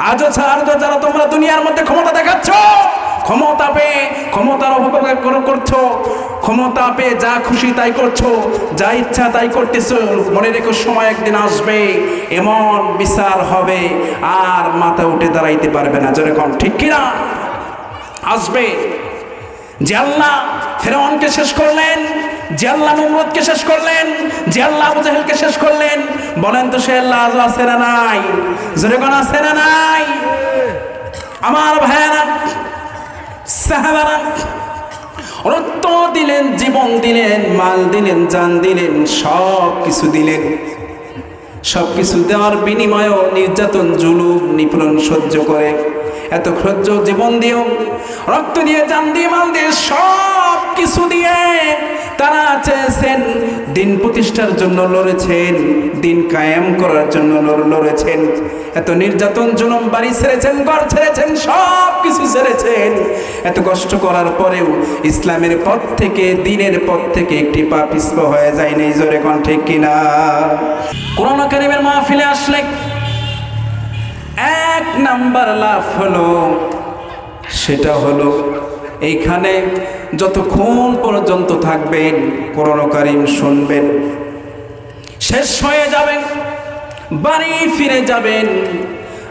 আজও ছাড় যারা তোমরা দুনিয়ার মধ্যে ক্ষমতা দেখাচ্ছ, ক্ষমতা পেয়ে ক্ষমতার অপব্যবহার কর- করছ, ক্ষমতা পেয়ে যা খুশি তাই করছ, যা ইচ্ছা তাই করতেছো, মনে রেখো সময় একদিন আসবে, এমন বিচার হবে, আর মাথা উঠে দাঁড়াইতে পারবে না যেরকম ঠিক কিনা? আসবে। যে আল্লাহ ফেরাউনকে শেষ করলেন রক্ত দিলেন, জীবন দিলেন, মাল দিলেন, জান দিলেন, সব কিছু দিলেন। সব কিছু দেওয়ার বিনিময়েও নির্যাতন, জুলুম, নিপীড়ন সহ্য করে। এত সহ্য জীবন দিয়েও রক্ত দিয়ে, জান দিয়ে, মাল দিয়ে সব কিছু দিয়ে তারা চেয়েছেন, দিন প্রতিষ্ঠার জন্য লড়েছেন, দিন কায়েম করার জন্য লড়- লড়েছেন। এত নির্যাতন জুলুম বাড়ি ছেড়েছেন, ঘর ছেড়েছেন, সব কিছু ছেড়েছেন। এত কষ্ট করার পরেও ইসলামের পথ থেকে, দিনের পথ থেকে একটি পা পিছপ হয়ে যায় নেই জোরে কোন ঠিক কিনা? কোরআন কারিমের মাহফিলে আসলে এক নাম্বার লাভ হলো, সেটা হলো এইখানে যতক্ষণ পর্যন্ত থাকবেন কোরআন কারিম শুনবেন। শেষ হয়ে যাবেন, বাড়ি ফিরে যাবেন।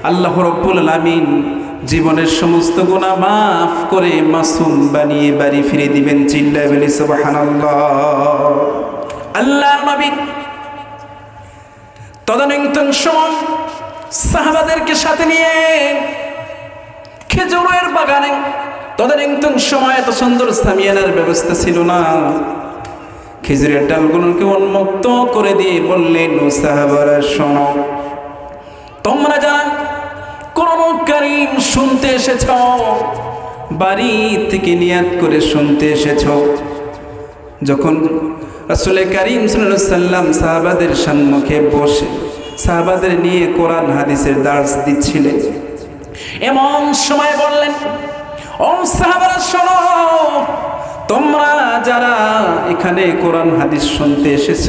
আল্লাহ রব্বুল আলামিন জীবনের সমস্ত গুণা মাফ করে মাসুম বানিয়ে বাড়ি ফিরে দিবেন চিল্লায় বলি আল্লাহর নবী তদানীন্তন সময় সাহাবাদেরকে সাথে নিয়ে খেজুরের বাগানে তদানীন্তন সময় এত সুন্দর সামিয়ানার ব্যবস্থা ছিল না। খেজুরের ডালগুলোকে উন্মুক্ত করে দিয়ে বললেন সাহাবারা, শোনো। তোমরা যারা কোরআন কারীম শুনতে এসেছ, বাড়ি থেকে নিয়াত করে শুনতে এসেছ, যখন রাসূলে কারিম সাল্লাম সাহাবাদের সম্মুখে বসে, সাহাবাদের নিয়ে কোরআন হাদিসের দার্স দিচ্ছিলেন, এমন সময় বললেন ও সাহাবারা, শোনো। তোমরা যারা এখানে কোরআন হাদিস শুনতে এসেছ,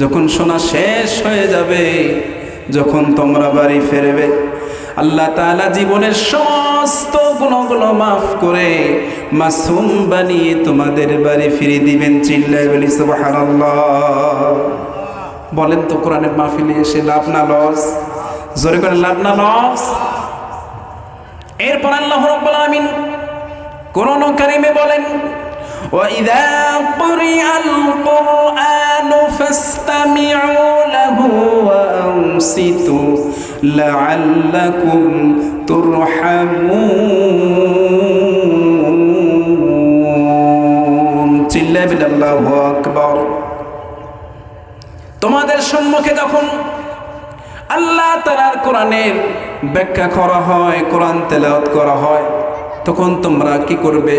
যখন শোনা শেষ হয়ে যাবে, যখন তোমরা বাড়ি ফেরবে, আল্লাহ তাআলা জীবনের সমস্ত গুণগুলো মাফ করে মাসুম বানিয়ে তোমাদের বাড়ি ফিরে দিবেন, চিল্লায় বলি, সুবহানাল্লাহ। বলেন তো কোরআনের মাহফিলে এসে লাভ না লস? জোরে করে, লাভ না লস? এরপর আল্লাহ রাব্বুল আলামিন কোরআন কারিমে বলেন وإذا قرئ القرآن فاستمعوا له وأنصتوا لعلكم ترحمون চিল্লা বিল্লাহু আকবার তোমাদের সম্মুখে যখন আল্লাহ তালার কোরআনের ব্যাখ্যা করা হয়, কোরআন তেলাওয়াত করা হয়, তখন তোমরা কি করবে?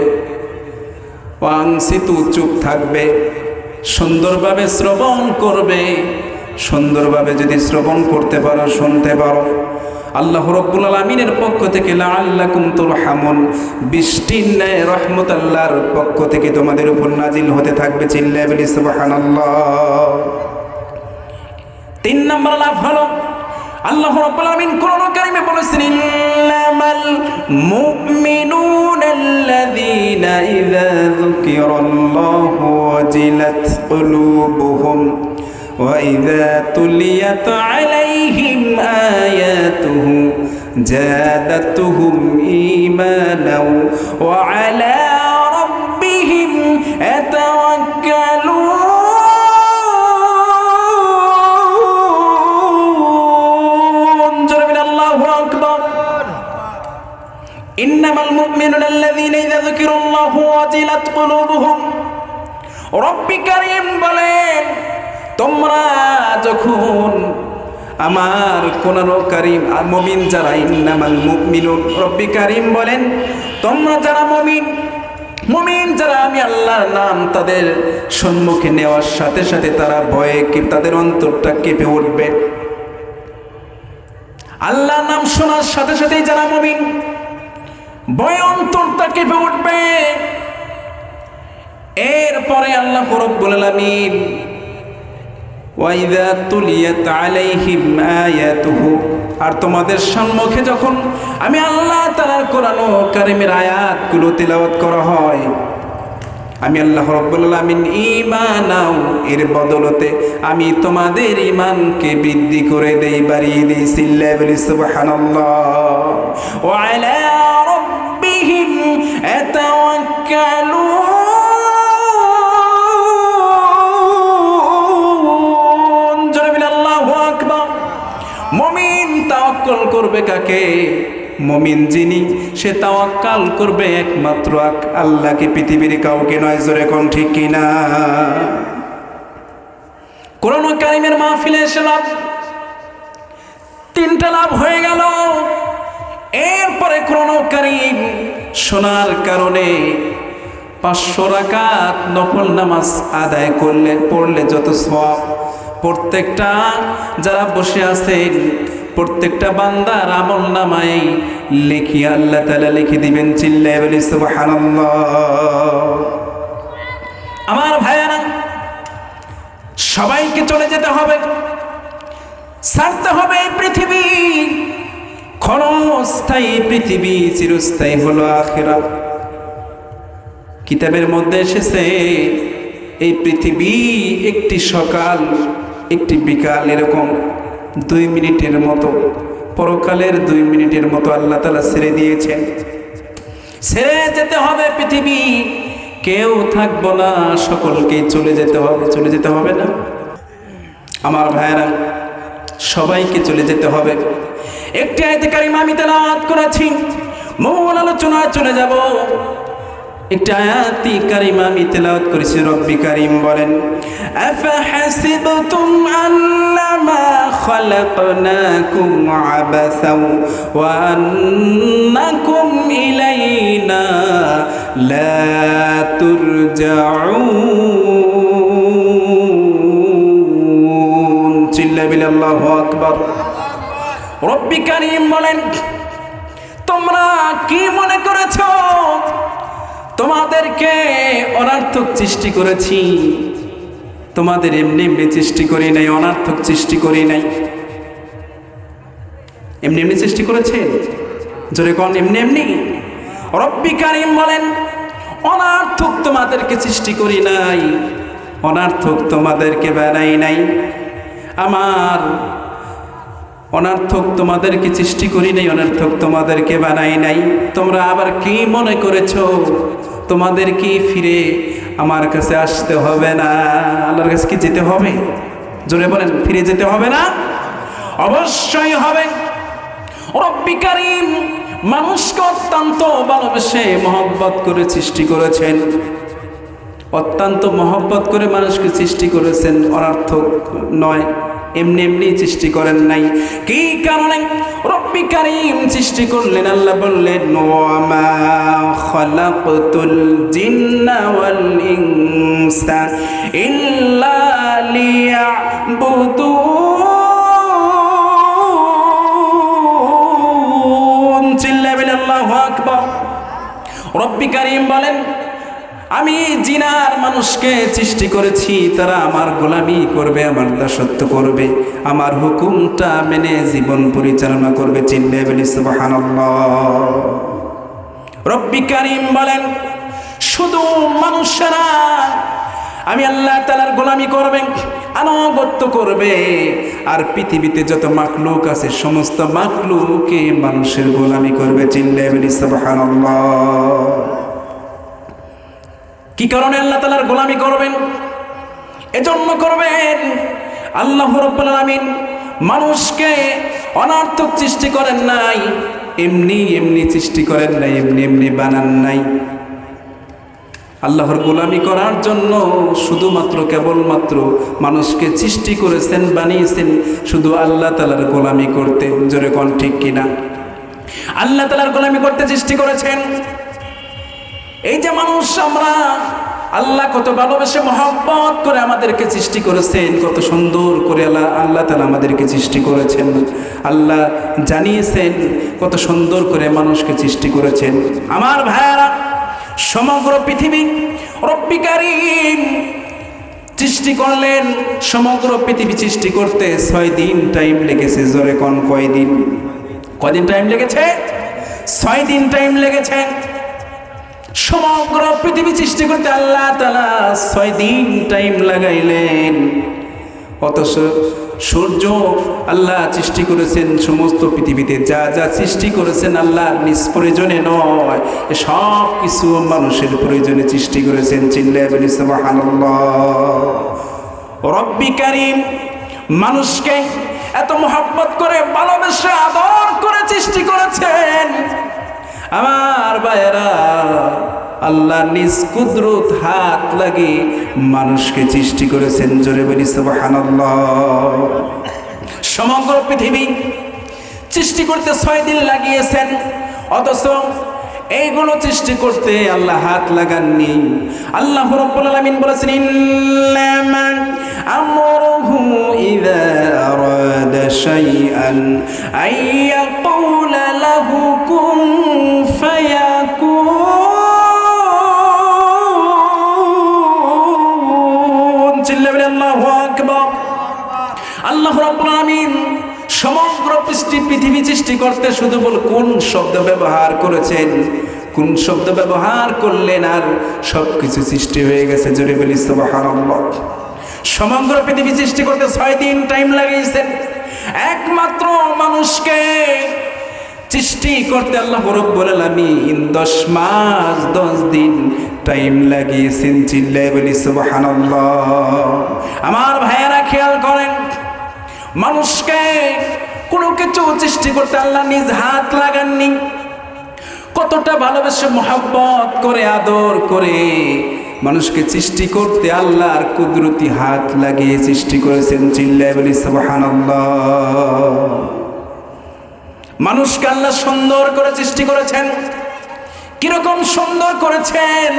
ওয়াংসিতু চুপ থাকবে, সুন্দরভাবে শ্রবণ করবে। সুন্দরভাবে যদি শ্রবণ করতে পারো, শুনতে পারো। আল্লাহ রব্বুল আলমিনের পক্ষ থেকে লাআল্লাকুম তুরহামুন। বৃষ্টির ন্যায় রহমত আল্লাহর পক্ষ থেকে তোমাদের উপর নাজিল হতে থাকবে সুবহানাল্লাহ। তিন নম্বর লাভ হলো আল্লাহ রাব্বুল আলামিন কোরআন কারিমে বলেছেন ইন্নামাল মুমিনুনা আল্লাযীনা ইযা যুকিরাল্লাহু ওয়াজিলাত কুলুবুহুম وإذا تليت عليهم آياته زادتهم إيمانا وعلى ربهم يتوكلون المؤمنون الذين إذا ذكروا الله وجلت قلوبهم রব্বি কারিম বলেন তোমরা যখন আমার কোরআন কারিম আর মমিন যারা ইন্নামাল মুমিনুন রব্বি কারিম বলেন তোমরা যারা মমিন মমিন যারা আমি আল্লাহর নাম তাদের সম্মুখে নেওয়ার সাথে সাথে তারা ভয়ে কি তাদের অন্তরটা কেঁপে উঠবে আল্লাহর নাম শোনার সাথে সাথেই যারা মমিন ভয়ে কেঁপে উঠবে। এরপরে আল্লাহ রব্বুল আলামিন আর তোমাদের সম্মুখে যখন আমি আল্লাহ তাআলার কোরআন কারিমের আয়াতগুলো করা হয়, আমি আল্লাহ রব্বুল এর বদলতে আমি তোমাদের ঈমানকে বৃদ্ধি করে দেই, বাড়িয়ে রাব্বিহিম মমিন যিনি, সে তাওয়াক্কাল করবে একমাত্র আল্লাহকে পৃথিবীর কাউকে নয়? জোরে কোন ঠিক কিনা? কোরআন কারিমের মাহফিলে এসে লাভ তিনটা লাভ হয়ে গেল। এরপরে কোরআন কারিম শোনার কারণে পাঁচশো রাকাত নফল নামাজ আদায় করলে, পড়লে যত সব প্রত্যেকটা যারা বসে আছেন, প্রত্যেকটা বান্দার আমল নামায় লিখি আল্লাহ তালা লিখে দিবেন চিল্লাই বলি, সুবহানাল্লাহ। আমার ভাইয়ারা, সবাইকে চলে যেতে হবে, ছাড়তে হবে এই পৃথিবী। ক্ষণস্থায়ী পৃথিবী চিরস্থায়ী হলো আখেরা কিতাবের মধ্যে এসেছে, এই পৃথিবী একটি সকাল, একটি বিকাল, এরকম দুই মিনিটের মতো, পরকালের দুই মিনিটের মতো আল্লাহ তালা ছেড়ে দিয়েছেন। ছেড়ে যেতে হবে পৃথিবী, কেউ থাকব না, সকলকেই চলে যেতে হবে, চলে যেতে হবে না। আমার ভাইয়েরা, সবাইকে চলে যেতে হবে। একটি আয়তে কারিমা আমি তেলাওয়াত করেছি। মূল আলোচনায় চলে যাব। একটা আয়াতি কারিমা আমি তেলাওয়াত করেছি, রব্বি কারিম বলেন, আফাহাসিবতুম আন্নামা খালাকনাকুম আবাসাও ওয়া আন্নাকুম ইলাইনা লা তুরজাউন। চিল্লা বিল, আল্লাহু আকবার। রব্বি কারিম বলেন, তোমরা কি মনে করেছ? তোমাদেরকে অনার্থক সৃষ্টি করেছি। তোমাদের এমনি এমনি সৃষ্টি করি নাই, অনার্থক সৃষ্টি করি নাই। এমনি এমনি সৃষ্টি করেছে? জোরে কন, এমনি এমনি। রব্বি কারিম বলেন, অনার্থক তোমাদেরকে সৃষ্টি করি নাই, অনার্থক তোমাদেরকে বানাই নাই। আমার অনার্থক তোমাদেরকে সৃষ্টি করি নাই, অনার্থক তোমাদেরকে বানাই নাই। তোমরা আবার কি মনে করেছ? তোমাদের কি ফিরে আমার কাছে আসতে হবে না? আল্লাহর কাছে কি যেতে হবে? জোরে বলেন, ফিরে যেতে হবে না? অবশ্যই হবে। মানুষকে অত্যন্ত ভালোবেসে মহব্বত করে সৃষ্টি করেছেন। অত্যন্ত মহব্বত করে মানুষকে সৃষ্টি করেছেন, অনার্থক নয়। এমনি এমনি সৃষ্টি করেন নাই। কি কারণে? রব্বি কারিম সৃষ্টি করলেন, আল্লাহ বললেন, ওয়ামা খালাকতুল ইনসা ইল্লা লিয়াবুদুন। রব্বি কারিম বলেন আমি জিনার মানুষকে সৃষ্টি করেছি, তারা আমার গোলামি করবে আমার দাসত্ব করবে, আমার হুকুমটা মেনে জীবন পরিচালনা করবে সুবহানাল্লাহ। রব্বি কারিম বলেন, শুধু মানুষেরা আমি আল্লাহ তালার গোলামি করবে, আনুগত্য করবে, আর পৃথিবীতে যত মাকলুক আছে, সমস্ত মাকলুকে মানুষের গোলামি করবে চিল্লে বলি সুবহানাল্লাহ। কি কারণে আল্লাহ তালার গোলামি করবেন? এজন্য করবেন আল্লাহ রব্বুল মানুষকে অনার্থক সৃষ্টি করেন নাই, এমনি এমনি সৃষ্টি করেন নাই, এমনি এমনি বানান নাই। আল্লাহর গোলামি করার জন্য শুধুমাত্র কেবলমাত্র মানুষকে সৃষ্টি করেছেন, বানিয়েছেন, শুধু আল্লাহ তালার গোলামি করতে, জোরে কন ঠিক কিনা? আল্লাহ তালার গোলামি করতে সৃষ্টি করেছেন। এই যে মানুষ আমরা, আল্লাহ কত ভালোবেসে মহব্বত করে আমাদেরকে সৃষ্টি করেছেন, কত সুন্দর করে আল্লাহ আল্লাহ তালা আমাদেরকে সৃষ্টি করেছেন, আল্লাহ জানিয়েছেন, কত সুন্দর করে মানুষকে সৃষ্টি করেছেন। আমার ভাইয়ারা, সমগ্র পৃথিবী রব্বিকারীম সৃষ্টি করলেন, সমগ্র পৃথিবী সৃষ্টি করতে ছয় দিন টাইম লেগেছে, জোরে কোন কয়দিন? কয়দিন টাইম লেগেছে? ছয় দিন টাইম লেগেছে। সমগ্র পৃথিবী সৃষ্টি করতে আল্লাহ তালা ছয় দিন টাইম লাগাইলেন। অথচ সূর্য আল্লাহ সৃষ্টি করেছেন সমস্ত পৃথিবীতে। যা যা সৃষ্টি করেছেন আল্লাহ নিজ প্রয়োজনে নয় সব কিছু মানুষের প্রয়োজনে সৃষ্টি করেছেন রব্বি কারিম মানুষকে এত মোহাব্বত করে ভালোবেসে আদর করে সৃষ্টি করেছেন। আমার ভাইয়েরা, আল্লাহ নিজ কুদরত হাত লাগে মানুষকে সৃষ্টি করেছেন জোরে বলি সমগ্র পৃথিবী সৃষ্টি করতে ছয় দিন লাগিয়েছেন, অথচ এইগুলো সৃষ্টি করতে আল্লাহ হাত লাগাননি। আল্লাহ রব্বুল বলেছেন, ইন্নামা আমরুহু পৃথিবী সৃষ্টি করতে শুধু বল কোন শব্দ ব্যবহার করেছেন? কোন শব্দ ব্যবহার করলেন আর সব কিছু সৃষ্টি হয়ে গেছে? জোরে বলি সমগ্র পৃথিবী সৃষ্টি করতে ছয় দিন টাইম লাগিয়েছেন। একমাত্র মানুষকে সৃষ্টি করতে আল্লাহ রব্বুল আলামিন দশ মাস, দশ দিন টাইম লাগিয়েছেন। চিল্লায় বলি, সুবহানাল্লাহ। আমার ভাইয়েরা খেয়াল করেন, মানুষকে সৃষ্টি করতে আল্লাহ নিজ হাত লাগাননি। কতটা ভালোবেসে মোহাব্বত করে, আদর করে মানুষকে সৃষ্টি করতে আল্লাহর কুদরতি হাত লাগিয়ে সৃষ্টি করেছেন চিল্লায় বলি, সুবহানাল্লাহ। মানুষকে আল্লাহ সুন্দর করে সৃষ্টি করেছেন। কীরকম সুন্দর করেছেন?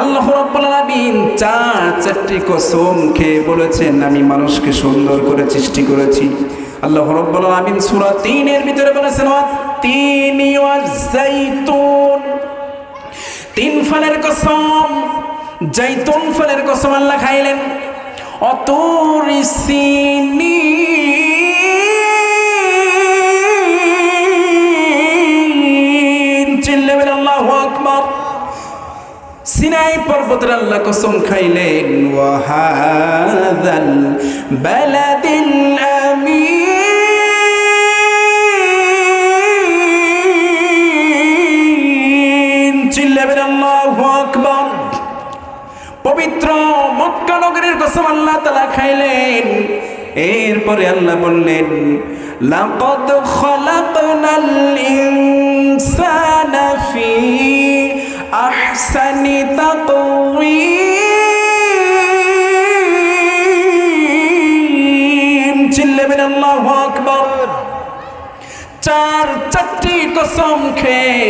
আল্লাহ আলামিন চার চারটি কসম খেয়ে বলেছেন, আমি মানুষকে সুন্দর করে সৃষ্টি করেছি। আল্লাহ রাব্বুল আলামিন সূরা 3 এর ভিতরে বলেছেন তিনি ওয়াজাইতুন তিন ফলের কসম জাইতুন ফলের কসম আল্লাহ খাইলেন। অতুর সিনি চিল্লেবেন আল্লাহু আকবার। সিনাই পর্বতের আল্লাহ কসম খাইলেন ওয়াহাদাল বালাদিল কসম আল্লাহ তালা খাইলেন। এরপরে আল্লাহ বললেন, লাকদ খলাকনাল ইনসানা ফি আহসানি তাকওয়িম। চিল্লাবেন, আল্লাহু আকবার। চার, চারটি কসম খেয়ে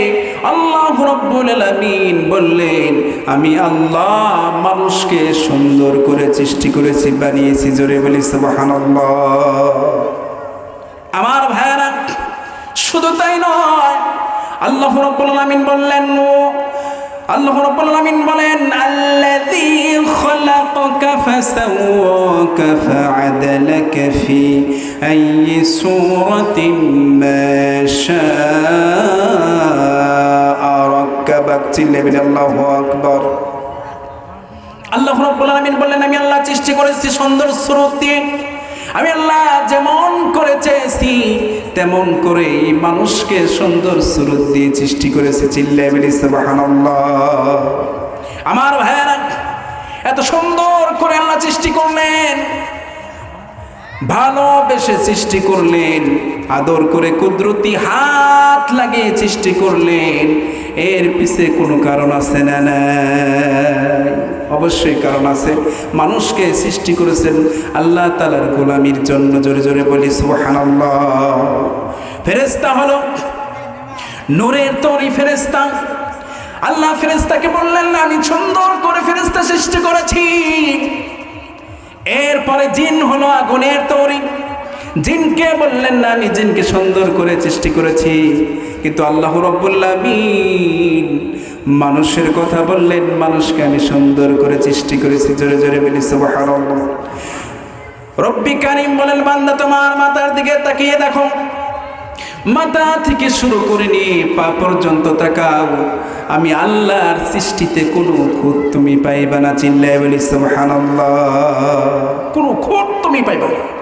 আল্লাহ রব্বুল আলামিন বললেন, আমি আল্লাহ মানুষকে সুন্দর করে সৃষ্টি করেছি, বানিয়েছি, জোরে বলি সুবহানাল্লাহ। আমার ভাইরা শুধু তাই নয়, আল্লাহ রব্বুল আলামিন বললেন আল্লাহ রাব্বুল আলামিন বলেন, আল্লাযী খালাকাকা ফাসাওয়াকা ফাআদালাকা ফি আইয়ি সূরাতিন মা শাআ রাক্কাবাক চিল্লাবেন আল্লাহু আকবার। আল্লাহ রাব্বুল আলামিন বললেন আমি আল্লাহ সৃষ্টি করেছি সুন্দর স্রোত দিয়ে। আমি আল্লাহ যেমন তেমন করে এই মানুষকে সুন্দর সুরত দিয়ে সৃষ্টি করেছে চিল্লাই আমার ভাইয়ারা, এত সুন্দর করে আল্লাহ সৃষ্টি করলেন। ভালোবেসে সৃষ্টি করলেন, আদর করে কুদরতি হাত লাগিয়ে সৃষ্টি করলেন। এর পিছে কোনো কারণ আছে না নাই? অবশ্যই কারণ আছে। মানুষকে সৃষ্টি করেছেন আল্লাহ তালার গোলামির জন্য। জোরে জোরে বলি, সুবহানাল্লাহ। ফেরেস্তা হলো নূরের তরি ফেরেস্তা আল্লাহ ফেরেস্তাকে বললেন না আমি সুন্দর করে ফেরেস্তা সৃষ্টি করেছি। এরপরে জিন হলো আগুনের তৈরি। জিনকে বললেন না আমি জিনকে সুন্দর করে সৃষ্টি করেছি। কিন্তু আল্লাহ রব্বুল্লামিন মানুষের কথা বললেন, মানুষকে আমি সুন্দর করে সৃষ্টি করেছি, জোরে জোরে বলি রব্বি কারিম বলেন, বান্দা, তোমার মাথার দিকে তাকিয়ে দেখো। মাথা থেকে শুরু করে নিয়ে পা পর্যন্ত তাকাও। আমি আল্লাহর সৃষ্টিতে কোনো খুঁত তুমি পাইবা না, চিল্লায় বলি, সুবহানাল্লাহ। কোনো খুঁত তুমি পাইবা না।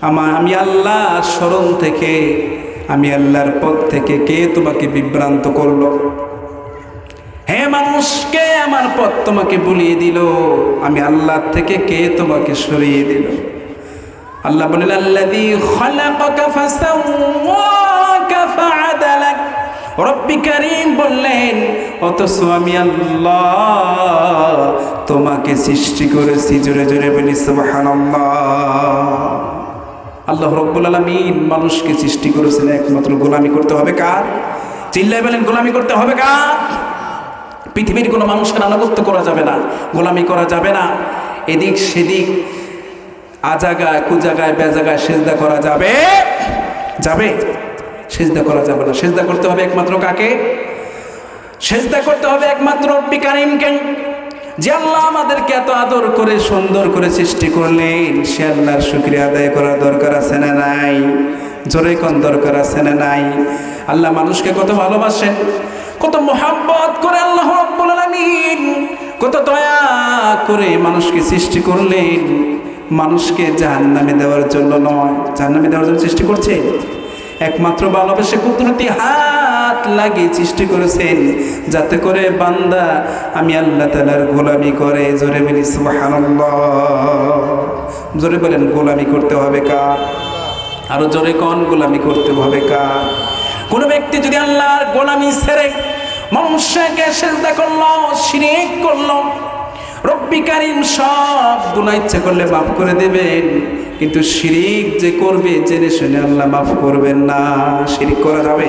আমার আমি আল্লাহ স্মরণ থেকে, আমি আল্লাহর পথ থেকে কে তোমাকে বিভ্রান্ত করল? হে মানুষকে আমার পথ তোমাকে বলিয়ে দিল? আমি আল্লাহ থেকে কে তোমাকে সরিয়ে দিল? আল্লাহ রব্বি কারীম বললেন, অথচ আমি আল্লাহ তোমাকে সৃষ্টি করেছি জোরে জোরে বলি সুবহানাল্লাহ। আল্লাহ রব্বুল আলমিন মানুষকে সৃষ্টি করেছেন একমাত্র গোলামি করতে হবে কার? চিল্লাই বলেন, গোলামি করতে হবে কার? পৃথিবীর কোনো মানুষকে আনুগত্য করা যাবে না, গোলামি করা যাবে না। এদিক সেদিক, আজাগায়, কুজাগায়, বেজাগায় সেজদা করা যাবে? যাবে। সেজদা করা যাবে না। সেজদা করতে হবে একমাত্র কাকে? সেজদা করতে হবে একমাত্র রব্বি কারিমকে যে আল্লাহ আমাদেরকে এত আদর করে, সুন্দর করে সৃষ্টি করলেন, সে আল্লাহর শুক্রিয়া আদায় করার দরকার আছে না নাই? জোরে কোন দরকার আছে না নাই? আল্লাহ মানুষকে কত ভালোবাসেন, কত মোহাব্বত করে আল্লাহ রব্বুল কত দয়া করে মানুষকে সৃষ্টি করলেন। মানুষকে জাহান্নামে দেওয়ার জন্য নয়, জাহান্নামে দেওয়ার জন্য সৃষ্টি করছে। একমাত্র ভালোবেসে কুদরতি হাত লাগিয়ে সৃষ্টি করেছেন। যাতে করে বান্দা আমি আল্লাহ তালার গোলামি করে। জোরে বলি জোরে বলেন, গোলামি করতে হবে কার? আরও জোরে কন, গোলামি করতে হবে কার? কোন ব্যক্তি যদি আল্লাহর গোলামি ছেড়ে মানুষকে সেজদা করল, শিরিক করল, রব্বি কারিম সব গুণা ইচ্ছা করলে মাফ করে দেবেন। কিন্তু শিরিক যে করবে, জেনে শুনে আল্লাহ মাফ করবেন না। শিরিক করা যাবে?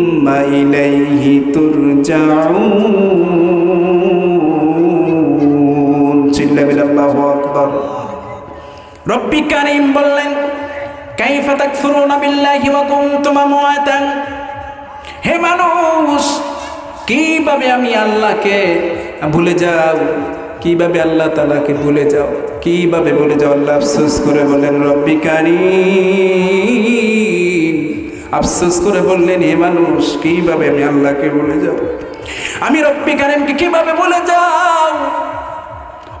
ইলাইহি তুরজাউন চিল্লাবিল আল্লাহু আকবার। রব্বি কারীম বললেন, কাইফা তাকফুরুনা বিল্লাহি ওয়া কুনতুম আমওয়াতান? হে মানুষ, কীভাবে আমি আল্লাহকে ভুলে যাও? কীভাবে আল্লাহ তাআলাকে ভুলে যাও? কীভাবে ভুলে যাও? আল্লাহ আফসোস করে বলেন রব্বি কারীম আফসোস করে বললেন হে মানুষ, কীভাবে আমি আল্লাহকে বলে যাও? আমি রব্বি কারীমকে কীভাবে ভুলে যাও?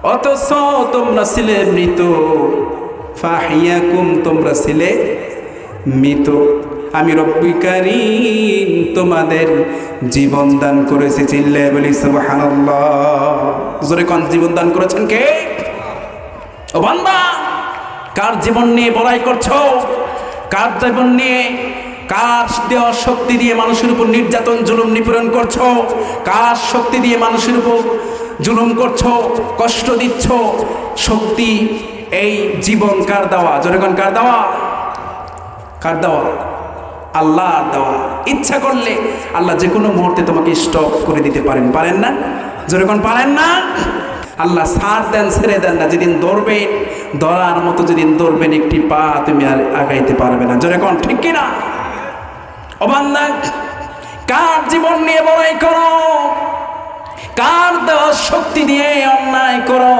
অথচ তোমরা ছিলে মৃত। ফাহিয়াকুম, তোমরা ছিলে মৃত। আমি রব্বিকারীম তোমাদের জীবন দান করেছি চিল্লে বলি, সুবহানাল্লাহ। জোরে কোন, জীবন দান করেছেন কে? ও বান্দা, কার জীবন নিয়ে বড়াই করছ? কার জীবন নিয়ে কার দেওয়া শক্তি দিয়ে মানুষের উপর নির্যাতন, জুলুম নিপীড়ন করছ। কার শক্তি দিয়ে মানুষের উপর জুলুম করছ, কষ্ট দিচ্ছ। শক্তি এই জীবন কার দেওয়া? জনগণ কার দেওয়া? কার দেওয়া? আল্লাহ দেওয়া। ইচ্ছা করলে আল্লাহ যে কোনো মুহূর্তে তোমাকে স্টপ করে দিতে পারেন। পারেন না? যেরকম পারেন না? আল্লাহ সার দেন, ছেড়ে দেন না। যেদিন দৌড়বেন দৌড়ার মতো যেদিন দৌড়বেন একটি পা তুমি আর আগাইতে পারবে না। যেরকম ঠিক কিনা? অবান্ধা কার জীবন নিয়ে বড়াই করো? কার দেওয়া শক্তি দিয়ে অন্যায় করো?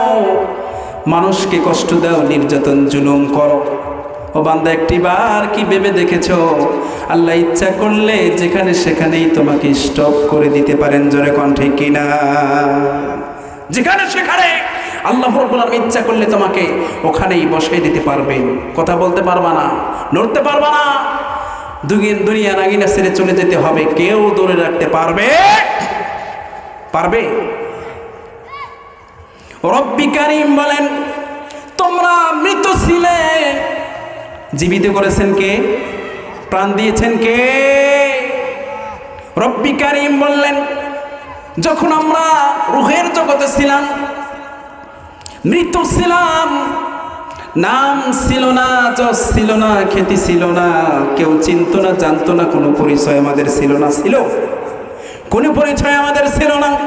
মানুষকে কষ্ট দাও, নির্যাতন জুলুম করো। ও বান্দা একটি বার কি ভেবে দেখেছ? আল্লাহ ইচ্ছা করলে যেখানে সেখানেই তোমাকে স্টপ করে দিতে পারেন, জোরে কণ্ঠে কিনা? যেখানে সেখানে আল্লাহ রব্বুল ইচ্ছা করলে তোমাকে ওখানেই বসাই দিতে পারবেন। কথা বলতে পারবা না, নড়তে পারবা না। দুনিয়া নাগিনা ছেড়ে চলে যেতে হবে। কেউ দূরে রাখতে পারবে? পারবে? রব্বি কারিম বলেন, তোমরা মৃত ছিলে। জীবিত করেছেন কে? প্রাণ দিয়েছেন কে? রব্বি কারিম বললেন, যখন আমরা রুহের জগতে ছিলাম, মৃত ছিলাম নাম ছিল না, যশ ছিল না, খ্যাতি ছিল না, কেউ চিনত না, জানতো না, কোনো পরিচয় আমাদের ছিল না, ছিল। কোনো পরিচয় আমাদের ছিল না।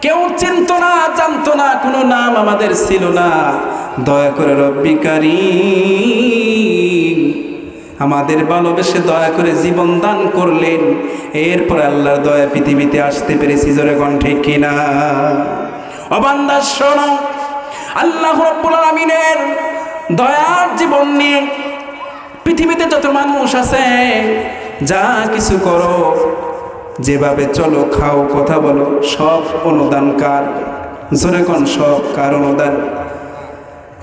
কেউ চিনত না, জানতো না, কোনো নাম আমাদের ছিল না। দয়া করে রব্বিকারী আমাদের ভালোবেসে দয়া করে জীবন দান করলেন। এরপর আল্লাহর দয়া পৃথিবীতে আসতে পেরেছি, জোরে কণ্ঠে কিনা? অবান্দার শোনো, আল্লাহ রব্বুল আলমিনের দয়ার জীবন নিয়ে পৃথিবীতে যত মানুষ আছে, যা কিছু করো, যেভাবে চলো খাও, কথা বলো, সব অনুদান কার? জোরে কোন, সব কার অনুদান?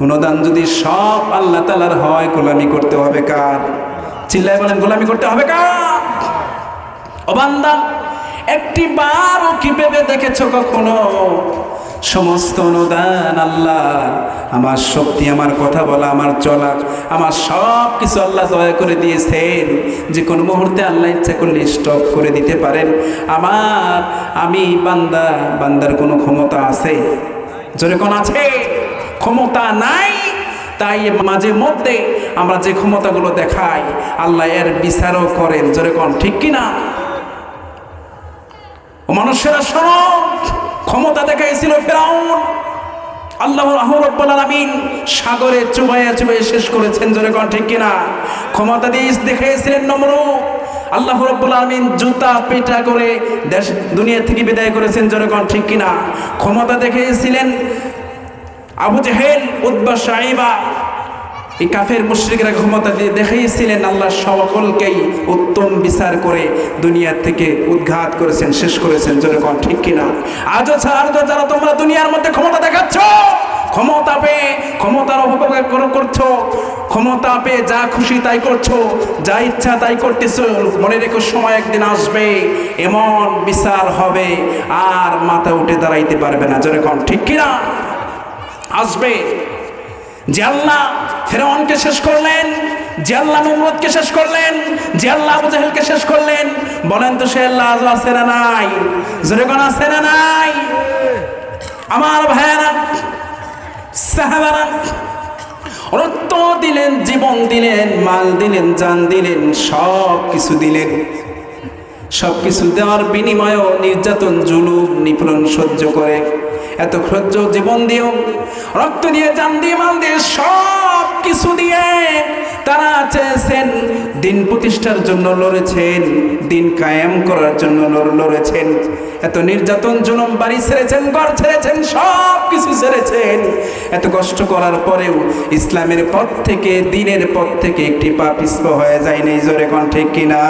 অনুদান যদি সব আল্লাহ তালার হয়, গোলামি করতে হবে কার? চিল্লায় বলেন, গোলামি করতে হবে কার? অবান্দা একটি বারও কি ভেবে দেখেছ কখনো? সমস্ত অনুদান আল্লাহ। আমার শক্তি, আমার কথা বলা, আমার চলা, আমার সব কিছু আল্লাহ দয়া করে দিয়েছেন। যে কোনো মুহূর্তে আল্লাহ ইচ্ছা করলে স্টপ করে দিতে পারেন। আমার, আমি বান্দা, বান্দার কোনো ক্ষমতা আছে? জোরে কোন আছে? ক্ষমতা নাই। তাই মাঝে মধ্যে আমরা যে ক্ষমতাগুলো দেখাই, আল্লাহ এর বিচারও করেন। যেরকম ঠিক কিনা? মানুষেরা শোনো, ক্ষমতা দেখাইছিল ফেরাউন। আল্লাহ রব্বুল সাগরে শেষ করেছেন ঠিক কিনা? ক্ষমতা নমরু জুতা পেটা করে দেশ থেকে বিদায় করেছেন ঠিক কিনা? ক্ষমতা আবু জেহেল উদ্বা সাহেবা এই কাফের মুশ্রিকরা ক্ষমতা দিয়ে দেখাইছিলেন আল্লাহ সকলকেই উত্তম বিচার করে দুনিয়ার থেকে উদ্ঘাত করেছেন, শেষ করেছেন, জোরে কন ঠিক কিনা? আজও ছাড় যারা তোমরা দুনিয়ার মধ্যে ক্ষমতা দেখাচ্ছ? ক্ষমতা পেয়ে ক্ষমতার অপব্যবহার করছ। ক্ষমতা পেয়ে যা খুশি তাই করছ, যা ইচ্ছা তাই করতেছো। মনে রেখো, সময় একদিন আসবে, এমন বিচার হবে, আর মাথা উঠে দাঁড়াইতে পারবে না, জোরে কন ঠিক কিনা? আসবে। যে আল্লাহ ফেরাউনকে শেষ করলেন, যে আল্লাহ নমরুদকে শেষ করলেন, যে আল্লাহ আবু জাহেলকে শেষ করলেন। বলেন তো সে আল্লাহ আছে না নাই? জোরে কোন আছে না নাই? আমার ভাইয়ারা, সাহাবারা, রক্ত দিলেন, জীবন দিলেন, মাল দিলেন, জান দিলেন, সব কিছু দিলেন। সব কিছু দেওয়ার বিনিময়েও নির্যাতন, জুলুম, নিপীড়ন সহ্য করে। এত সহ্য জীবন দিয়েও, রক্ত দিয়ে, জান দিয়ে, মাল দিয়ে, সব কিছু দিয়ে তারা চেয়েছেন, দিন প্রতিষ্ঠার জন্য লড়েছেন, দিন কায়েম করার জন্য লড়- লড়েছেন। এত নির্যাতন, জুলুম, বাড়ি ছেড়েছেন, ঘর ছেড়েছেন, সব কিছু ছেড়েছেন। এত কষ্ট করার পরেও ইসলামের পথ থেকে, দিনের পথ থেকে একটি পা পিছপা হয়ে যায়নি, জোরে কণ্ঠে কিনা?